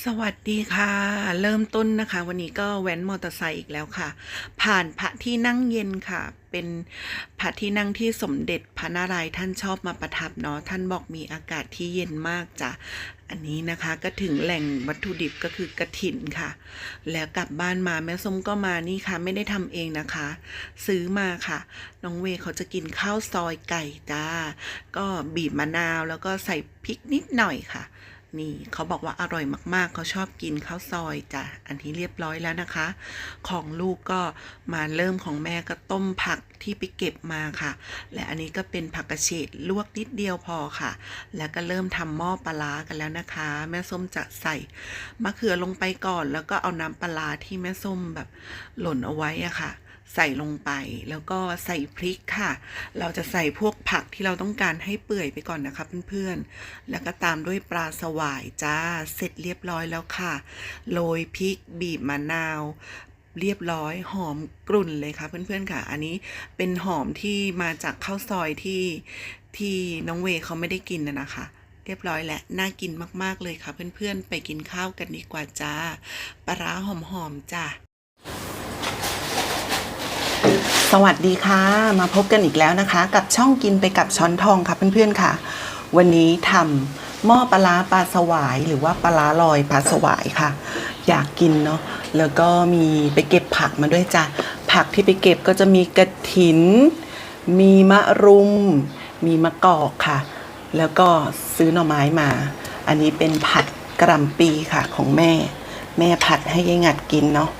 สวัสดีค่ะ เริ่มต้นนะคะ วันนี้ก็แว้นมอเตอร์ไซค์อีกแล้วค่ะ ผ่านพระที่นั่งเย็นค่ะ เป็นพระที่นั่งที่สมเด็จพระนารายณ์ท่านชอบมาประทับเนาะท่านบอกมีอากาศที่เย็นมากจ้ะอันนี้นะคะก็ถึงแหล่งวัตถุดิบก็คือกระถินค่ะ แล้วกลับบ้านมาแม่ส้มก็มานี่ค่ะ ไม่ได้ทำเองนะคะ ซื้อมาค่ะ น้องเวเขาจะกินข้าวซอยไก่จ้าก็บีบมะนาวแล้วก็ใส่พริกนิดหน่อยค่ะ นี่เขาบอกว่าอร่อยมากๆ เขาชอบกินข้าวซอยจ้ะ อันนี้เรียบร้อยแล้วนะคะ ของลูกก็มาเริ่มของแม่ก็ต้มผักที่ไปเก็บมาค่ะ และอันนี้ก็เป็นผักกระเฉดลวกนิดเดียวพอค่ะ แล้วก็เริ่มทำหม้อปลากันแล้วนะคะ แม่ส้มจะใส่มะเขือลงไปก่อน แล้วก็เอาน้ำปลาร้าที่แม่ส้มแบบหล่นเอาไว้อะค่ะ ใส่ลงไป แล้วก็ใส่พริกค่ะ เราจะใส่พวกผักที่เราต้องการให้เปื่อยไปก่อนนะคะเพื่อนๆ แล้วก็ตามด้วยปลาสวายจ้า เสร็จเรียบร้อยแล้วค่ะ โรยพริกบีบมะนาวเรียบร้อยหอมกรุ่นเลยค่ะเพื่อนๆค่ะ อันนี้เป็นหอมที่มาจากข้าวซอยที่ที่น้องเวเขาไม่ได้กินนะนะคะ เรียบร้อยและน่ากินมากๆเลยค่ะเพื่อนๆ ไปกินข้าวกันดีกว่าจ้าปลาหอมๆจ้า สวัสดีค่ะ มาพบกันอีกแล้วนะคะ กับช่องกินไปกับช้อนทองค่ะเพื่อนๆค่ะ วันนี้ทำหม้อปลาปลาสวาย หรือว่าปลาลอยปลาสวายค่ะ อยากกินเนาะแล้วก็มีไปเก็บผักมาด้วยจ้ะผักที่ไปเก็บก็จะมีกระถิน มีมะรุม มีมะกอกค่ะ แล้วก็ซื้อหน่อไม้มา อันนี้เป็นผัดกระลำปีค่ะของแม่ แม่ผัดให้ยายงัดกินเนาะ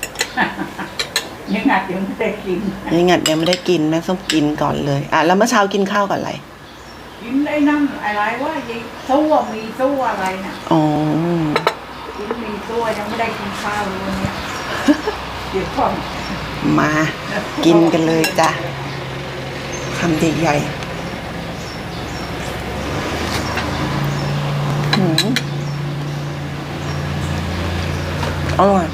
ยังอัดยังไม่ได้กินยายงัดยังไม่ได้กินแม่ส้มกินก่อนเลยอะแล้วเมื่อเช้ากินข้าวกับอะไรกินได้นั่งอะไรว่ายีสู้อะมีสู้อะไรน่ะอ๋อกินมีสู้ยังไม่ได้กินข้าวเลยวันเนี่ยเดี๋ยวก่อนมากินกันเลยจ้ะคำใหญ่ๆหืมอร่อย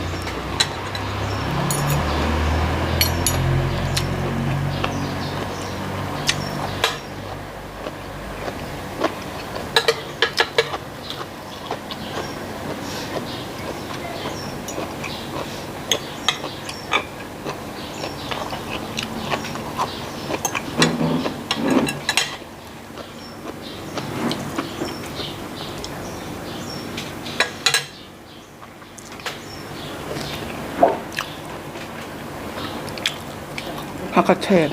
ผักกระเฉด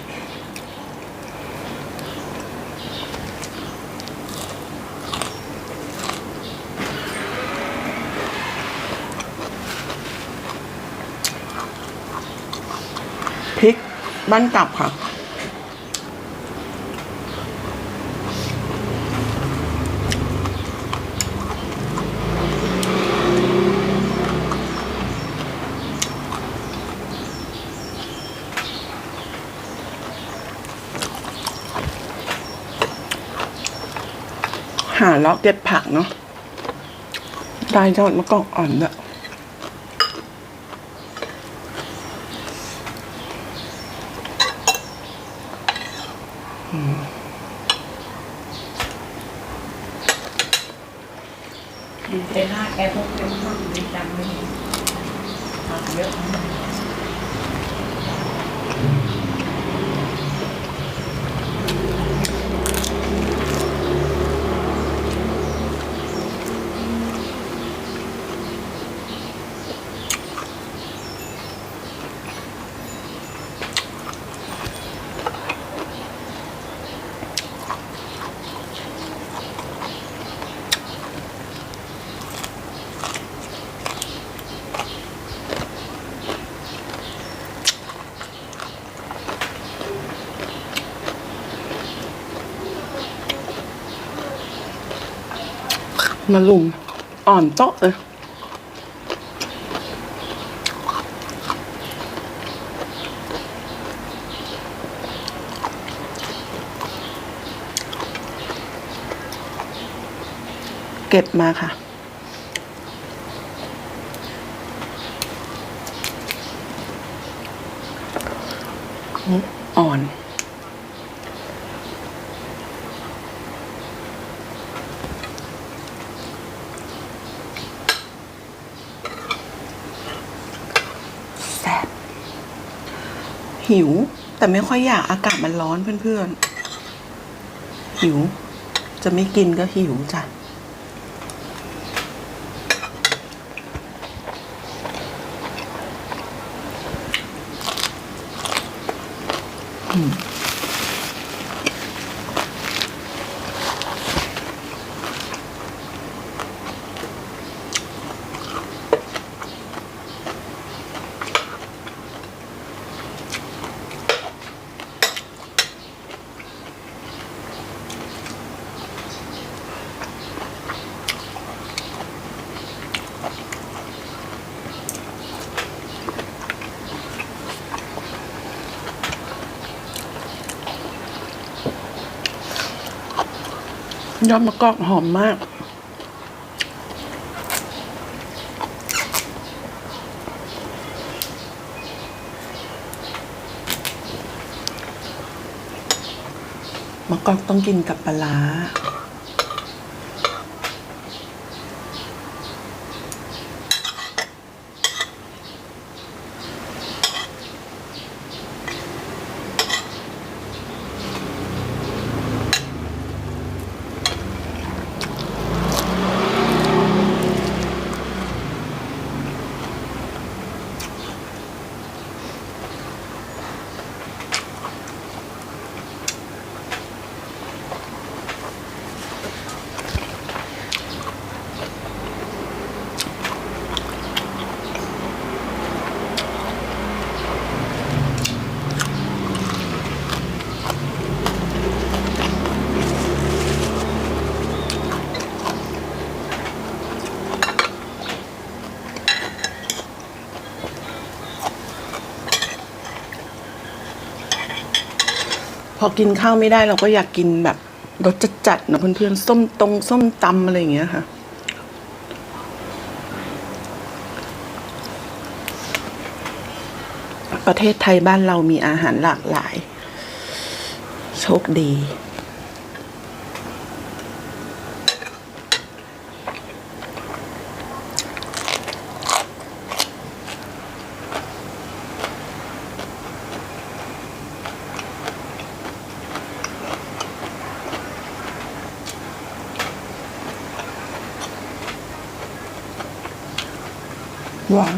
พริกบ้านกลับค่ะาเลาะเก็บผักเนาะได้ยอดมะกอกอ่อนด้วยดีใจหน้าแกพกเป็นมั่งดีจังเลยผักเยอะ มาลุมอ่อนโต๊ะเลยเก็บมาค่ะ ซ่บหิว แต่ไม่ค่อยอยากอากาศมันร้อนเพื่อนๆ หิว จะไม่กินก็หิวจ้ะอืม ยอดมะกอกหอมมาก มะกอกต้องกินกับปลา พอกินข้าวไม่ได้เราก็อยากกินแบบรสจัดๆนะเพื่อนๆส้มตรงส้มตำอะไรอย่างเงี้ยค่ะ ประเทศไทยบ้านเรามีอาหารหลากหลาย โชคดี หวาน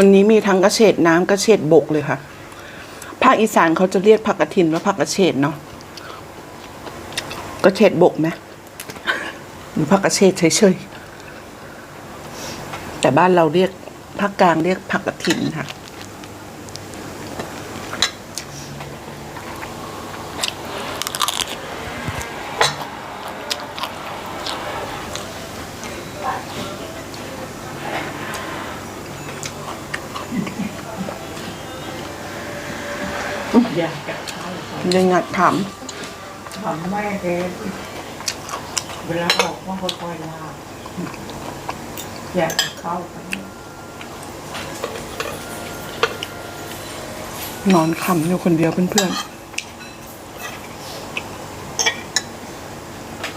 วันนี้มีทั้งกระเฉดน้ำกระเฉดบกเลยค่ะ ภาคอีสานเขาจะเรียกผักกระถินว่าผักกระเฉดเนาะกระเฉดบกไหมหรือผักกระเฉดเฉยๆแต่บ้านเราเรียกภาคกลางเรียกผักกระถินค่ะ ยังงัดถามถามแม่แกเวลาออกว่าค่อยๆลาอยากจะเข้ากันนอนขำอยู่คนเดียวเพื่อนๆ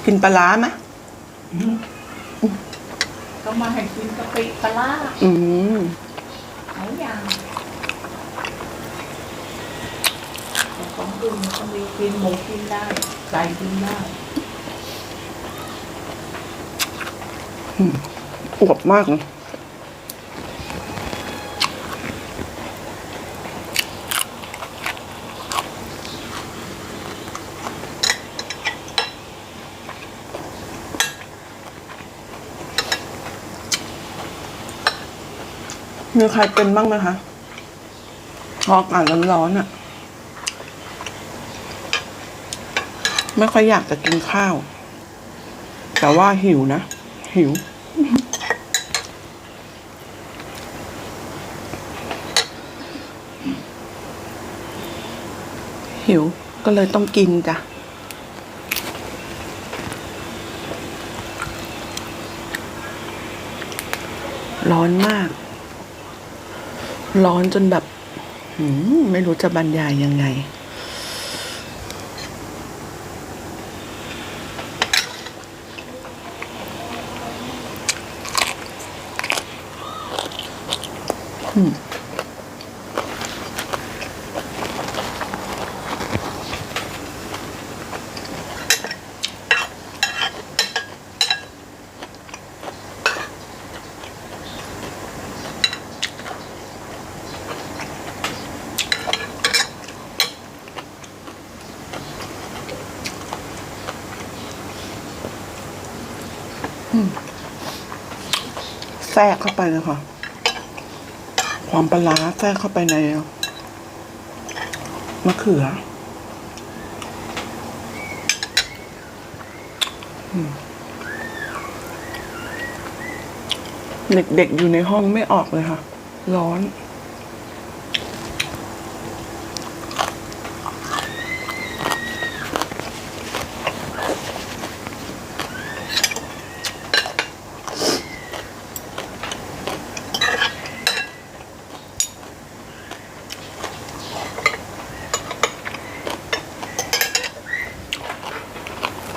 กินปลาร้าไหมก็มาให้กินกะปิปลาร้า อืม หลายอย่าง แต่ของอื่นมันก็มีกินหมูกินได้ไก่กินได้อวบมากเลยมีใครเป็นบ้างไหมคะพออากาศร้อนๆอะ ไม่ค่อยอยากจะกินข้าว แต่ว่าหิวนะ หิว หิวก็เลยต้องกินจ้ะร้อนมาก ร้อนจนแบบ ไม่รู้จะบรรยายยังไง แทรกเข้าไปเลยค่ะ ความปลาร้าแทรกเข้าไปในมะเขือเด็กๆอยู่ในห้องไม่ออกเลยค่ะ ร้อน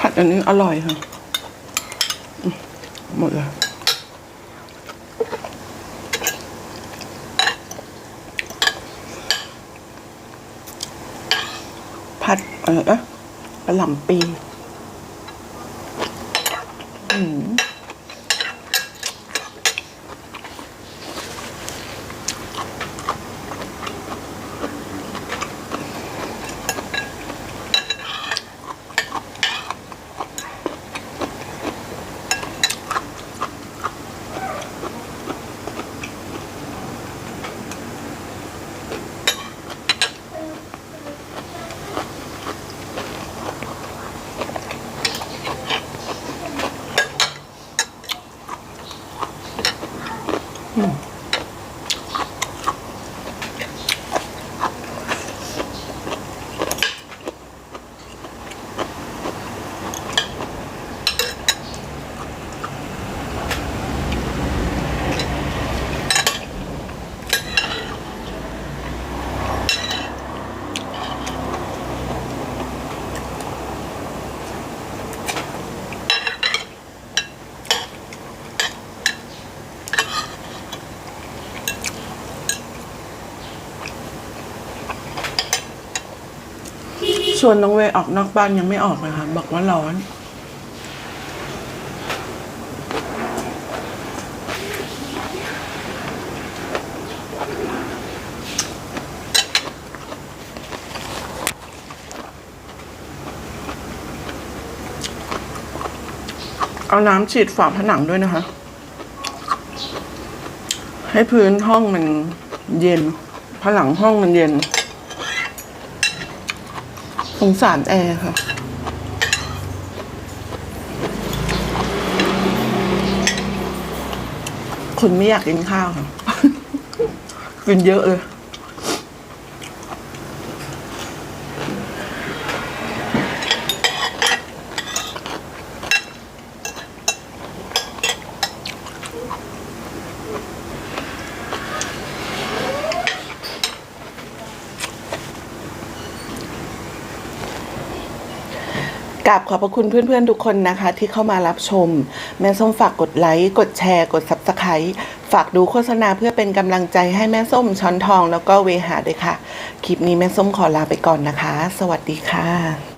ผัดอันนี้อร่อยค่ะ หมดเลยผัดเออเอ๊ะกระหล่ำปี อืมช วนน้องเวย์ออกนอกบ้านยังไม่ออกเลยค่ะบอกว่าร้อน เอาน้ำฉีดฝาผนังด้วยนะคะ ให้พื้นห้องมันเย็นผนังห้องมันเย็น งสารแอร์ค่ะคุณไม่อยากกินข้าวค่ะ กินเยอะเลย กราบขอบพระคุณเพื่อนๆทุกคนนะคะ ที่เข้ามารับชม แม่ส้มฝากกดไลค์กดแชร์กด Subscribe ฝากดูโฆษณาเพื่อเป็นกำลังใจให้แม่ส้มช้อนทองแล้วก็เวหาด้วยค่ะ คลิปนี้แม่ส้มขอลาไปก่อนนะคะ สวัสดีค่ะ